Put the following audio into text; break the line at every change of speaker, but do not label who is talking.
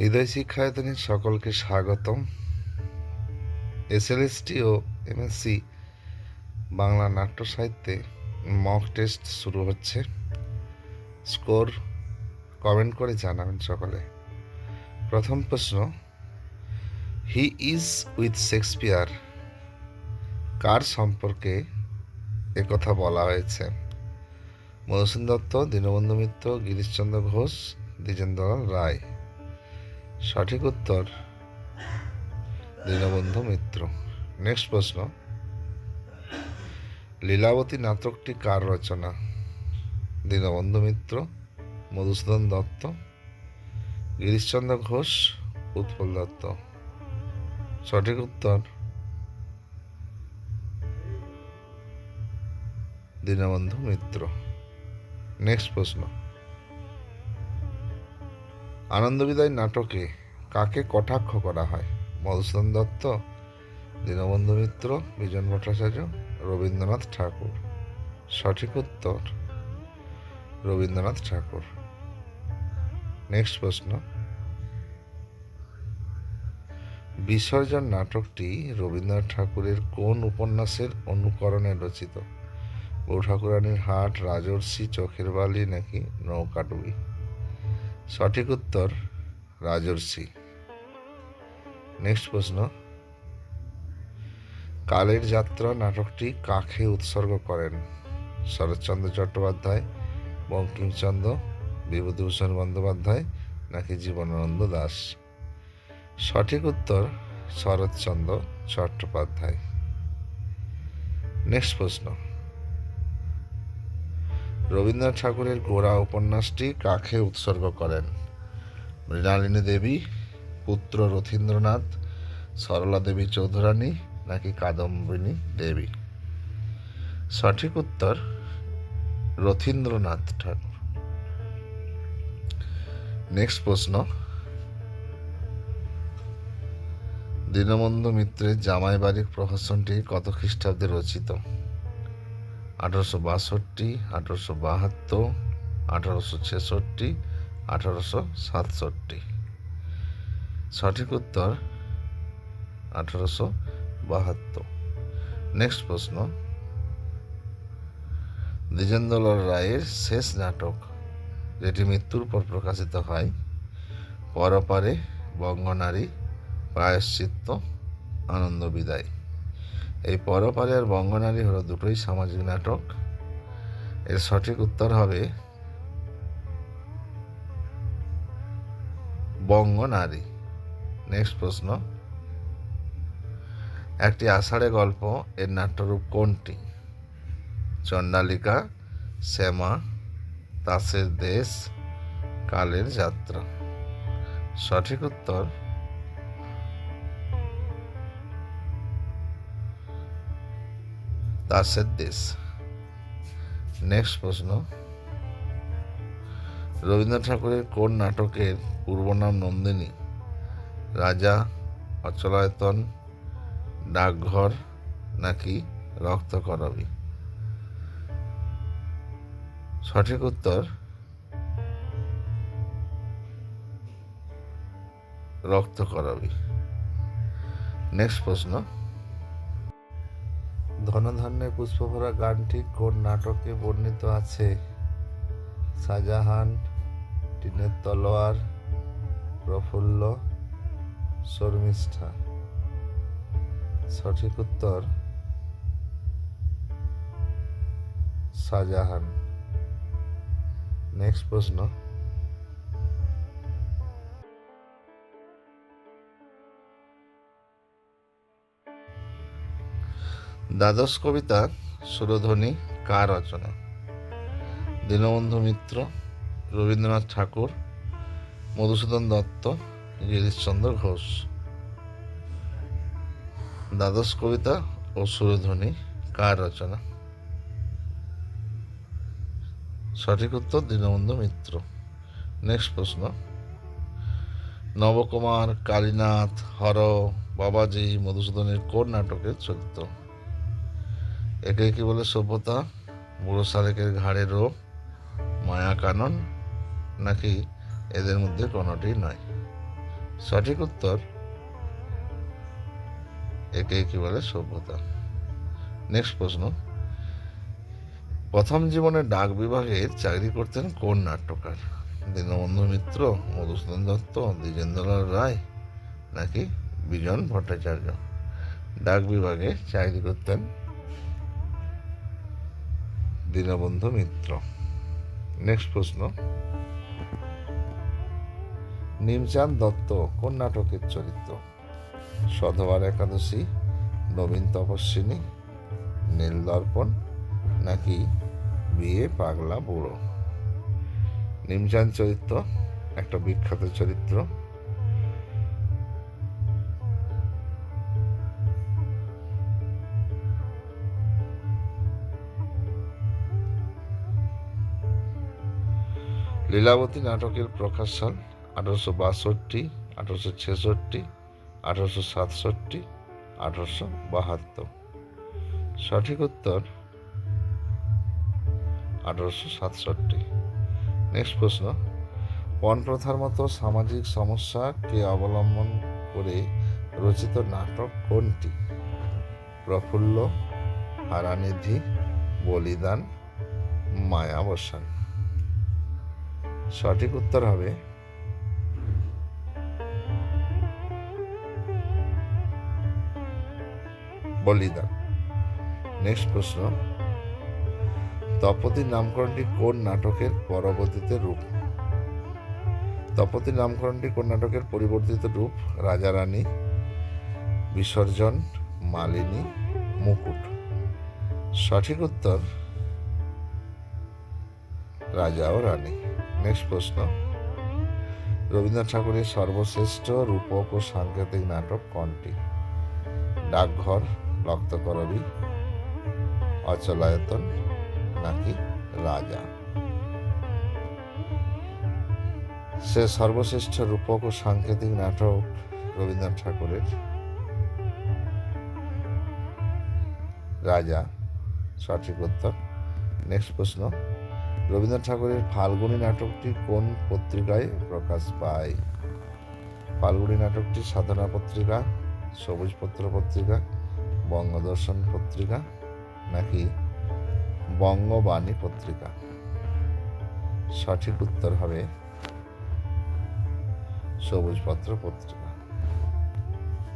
হৃদয় শিক্ষায়তনের সকলকে স্বাগতম। এসএলএসটি ও এমএসসি বাংলা নাট্য সাহিত্যে মক টেস্ট শুরু হচ্ছে। স্কোর কমেন্ট করে জানাবেন সকলে। প্রথম প্রশ্ন হি ইজ উইথ শেক্সপিয়ার কার সম্পর্কে একথা বলা হয়েছে? মধুসূদন দত্ত, দীনবন্ধু মিত্র, গিরিশচন্দ্র ঘোষ, দ্বিজেন্দ্রলাল রায়। সঠিক উত্তর, দীনবন্ধু মিত্র। নেক্সট প্রশ্ন। লীলাবতী নাটকটি কার রচনা? দীনবন্ধু মিত্র, মধুসূদন দত্ত, গিরিশচন্দ্র ঘোষ, উৎপল দত্ত। সঠিক উত্তর, দীনবন্ধু মিত্র। নেক্সট প্রশ্ন। আনন্দবিদায় নাটকে কাকে কটাক্ষ করা হয়? মধুসূদন দত্ত, দীনবন্ধু মিত্র, বিজন ভট্টাচার্য, রবীন্দ্রনাথ ঠাকুর। সঠিক উত্তর, রবীন্দ্রনাথ ঠাকুর। নেক্সট প্রশ্ন। বিসর্জন নাটকটি রবীন্দ্রনাথ ঠাকুরের কোন উপন্যাসের অনুকরণে রচিত? বউ ঠাকুরানীর হাট, রাজর্ষি, চোখের বালি নাকি নৌকাডুবি? সঠিক উত্তর রাজর্ষি। নেক্সট প্রশ্ন। কালের যাত্রা নাটকটি কাকে উৎসর্গ করেন? শরৎচন্দ্র চট্টোপাধ্যায়, বঙ্কিমচন্দ্র, বিভূতিভূষণ বন্দ্যোপাধ্যায় নাকি জীবনানন্দ দাস? সঠিক উত্তর শরৎচন্দ্র চট্টোপাধ্যায়। নেক্সট প্রশ্ন। রবীন্দ্রনাথ ঠাকুরের গোড়া উপন্যাসটি কাকে উৎসর্গ করেন? মৃণালিনী দেবী, পুত্র রথীন্দ্রনাথ, সরলা দেবী চৌধুরানী নাকি কাদম্বিনী দেবী? সঠিক উত্তর রথীন্দ্রনাথ ঠাকুর। নেক্সট প্রশ্ন। দীনবন্ধু মিত্রের জামাই বাড়ির প্রহসনটি কত খ্রিস্টাব্দে রচিত? আঠারোশো বাষট্টি, আঠারোশো বাহাত্তর, আঠারোশো ছেষট্টি, আঠারোশো সাতষট্টি। সঠিক উত্তর আঠারোশো বাহাত্তর। নেক্সট প্রশ্ন। দ্বিজেন্দ্রলাল রায়ের শেষ নাটক, যেটি মৃত্যুর পর প্রকাশিত হয়, পরপারে বঙ্গনারী প্রায়শ্চিত্ত, আনন্দ বিদায়। এই পরপারে আর বঙ্গনারী হলো দুটোই সামাজিক নাটক। এর সঠিক উত্তর হবে বঙ্গনারী। নেক্সট প্রশ্ন। একটি আষাঢ়ে গল্প, এর নাট্যরূপ কোনটি? চণ্ডালিকা, শ্যামা, তাসের দেশ, কালের যাত্রা। সঠিক উত্তর দাসের দেশ। নেক্সট প্রশ্ন। রবীন্দ্রনাথ ঠাকুরের কোন নাটকের পূর্বনাম নন্দিনী? রাজা, অচলায়তন, ডাকঘর নাকি রক্ত করবি? সঠিক উত্তর, রক্ত করবি। নেক্সট প্রশ্ন। ধনধান্যের পুষ্পভরা গানটি কোন নাটকে বর্ণিত আছে? শাহজাহান, টিনের তলোয়ার, প্রফুল্ল, শর্মিষ্ঠা। সঠিক উত্তর? শাহজাহান। নেক্সট প্রশ্ন। দ্বাদশ কবিতা সুরধ্বনি কার রচনা? দীনবন্ধু মিত্র, রবীন্দ্রনাথ ঠাকুর, মধুসূদন দত্ত, গিরিশচন্দ্র ঘোষ। দ্বাদশ কবিতা ও সুরধ্বনি কার রচনা? সঠিক উত্তর দীনবন্ধু মিত্র। নেক্সট প্রশ্ন। নবকুমার, কালীনাথ, হর, বাবাজি, মধুসূদনের কোন নাটকের চরিত্র? একে কি বলে সভ্যতা? বুড়ো শালেকের ঘাড়ে রোগ মায়া কানন নাকি এদের মধ্যে কোনোটি নয়? সঠিক উত্তর, একে কি বলে সভ্যতা? নেক্সট প্রশ্ন। প্রথম জীবনে ডাক বিভাগের চাকরি করতেন কোন নাট্যকার? দীনবন্ধু মিত্র, মধুসূদন দত্ত, দ্বিজেন্দ্রলাল রায়, নাকি বিজন ভট্টাচার্য? ডাক বিভাগে চাকরি করতেন দীনবন্ধু মিত্র। নেক্সট প্রশ্ন। নিমচাঁদ দত্ত কোন নাটকের চরিত্র? সধবার একাদশী, নবীন তপস্বিনী, নীলদর্পণ নাকি বিয়ে পাগলা বুড়ো? নিমচাঁদ চরিত্র, একটা বিখ্যাত চরিত্র। লীলাবতী নাটকের প্রকাশ সাল আঠারোশো বাষট্টি, আঠারোশো ছেষট্টি, আঠারোশো সাতষট্টি, আঠারোশো বাহাত্তর। সঠিক উত্তর আঠারোশো সাতষট্টি। নেক্সট প্রশ্ন। পণ প্রথার মতো সামাজিক সমস্যাকে অবলম্বন করে রচিত নাটক কোনটি? প্রফুল্ল হারানিধি, বলিদান মায়াবসান সঠিক উত্তর হবে। বলিদান। নেক্সট প্রশ্ন। তপতির নামকরণটি কোন নাটকের পরবর্তীতে রূপ? তপতির নামকরণটি কোন নাটকের পরিবর্তিত রূপ? রাজা রানী বিসর্জন, মালিনী, মুকুট। সঠিক উত্তর রাজা ও রানী। নেক্সট প্রশ্ন। রবীন্দ্রনাথ ঠাকুরের সর্বশ্রেষ্ঠ রূপক ও সাংকেতিক নাটক কোনটি? ডাকঘর, রক্তকরবী, অচলায়তন নাকি রাজা? সে সর্বশ্রেষ্ঠ রূপক ও সাংকেতিক নাটক রবীন্দ্রনাথ ঠাকুরের রাজা। সঠিক উত্তর। নেক্সট প্রশ্ন। রবীন্দ্রনাথ ঠাকুরের ফাল্গুনী নাটকটি কোন পত্রিকায় প্রকাশ পায়? ফাল্গুনী নাটকটি সাধনা পত্রিকা, সবুজ পত্র পত্রিকা, বঙ্গদর্শন পত্রিকা নাকি বঙ্গবাণী পত্রিকা? সঠিক উত্তর হবে সবুজ পত্র পত্রিকা।